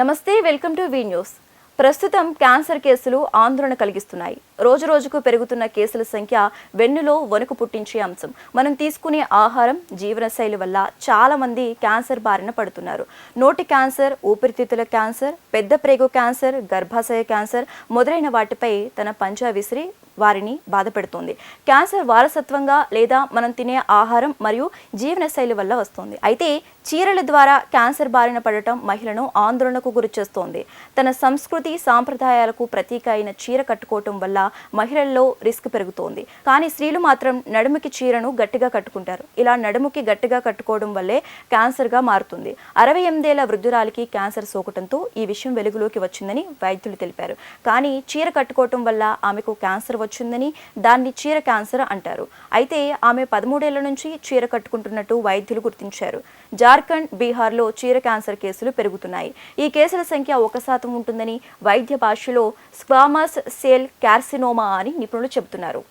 నమస్తే welcome to V news ప్రస్తుతం cancer కేసులు ఆందోళన కలిగిస్తున్నాయి. రోజు రోజుకు పెరుగుతున్న కేసుల సంఖ్య వెన్నులో వణుకు పుట్టించే అంశం. మనం తీసుకునే ఆహారం జీవనశైలి వల్ల చాలా మంది క్యాన్సర్ బారిన పడుతున్నారు. నోటి క్యాన్సర్ ఊపిరితిత్తుల క్యాన్సర్ పెద్ద ప్రేగు క్యాన్సర్ గర్భాశయ క్యాన్సర్ మొదలైన వాటిపై తన పంజా విసిరి వారిని బాధపెడుతుంది. క్యాన్సర్ వారసత్వంగా లేదా మనం తినే ఆహారం మరియు జీవనశైలి వల్ల వస్తుంది. అయితే చీరల ద్వారా క్యాన్సర్ బారిన పడటం మహిళను ఆందోళనకు గురిచేస్తోంది తన సంస్కృతి సాంప్రదాయాలకు ప్రతీక అయిన చీర కట్టుకోవటం వల్ల మహిళల్లో రిస్క్ పెరుగుతోంది. కానీ స్త్రీలు మాత్రం నడుముకి చీరను గట్టిగా కట్టుకుంటారు. ఇలా నడుముకి గట్టిగా కట్టుకోవడం వల్లే క్యాన్సర్గా మారుతుంది. అరవై ఎనిమిదేళ్ళ వృద్ధురాలికి క్యాన్సర్ సోకటంతో ఈ విషయం వెలుగులోకి వచ్చిందని వైద్యులు తెలిపారు. కానీ చీర కట్టుకోవటం వల్ల ఆమెకు క్యాన్సర్ వచ్చిందని దాన్ని చీర క్యాన్సర్ అంటారు. అయితే ఆమె పదమూడేళ్ళ నుంచి చీర కట్టుకుంటున్నట్టు వైద్యులు గుర్తించారు. జార్ఖండ్ బీహార్లో చీర క్యాన్సర్ కేసులు పెరుగుతున్నాయి. ఈ కేసుల సంఖ్య ఒక శాతం ఉంటుందని వైద్య భాషలో స్క్వామస్ సెల్ కార్సినోమా అని నిపుణులు చెబుతున్నారు.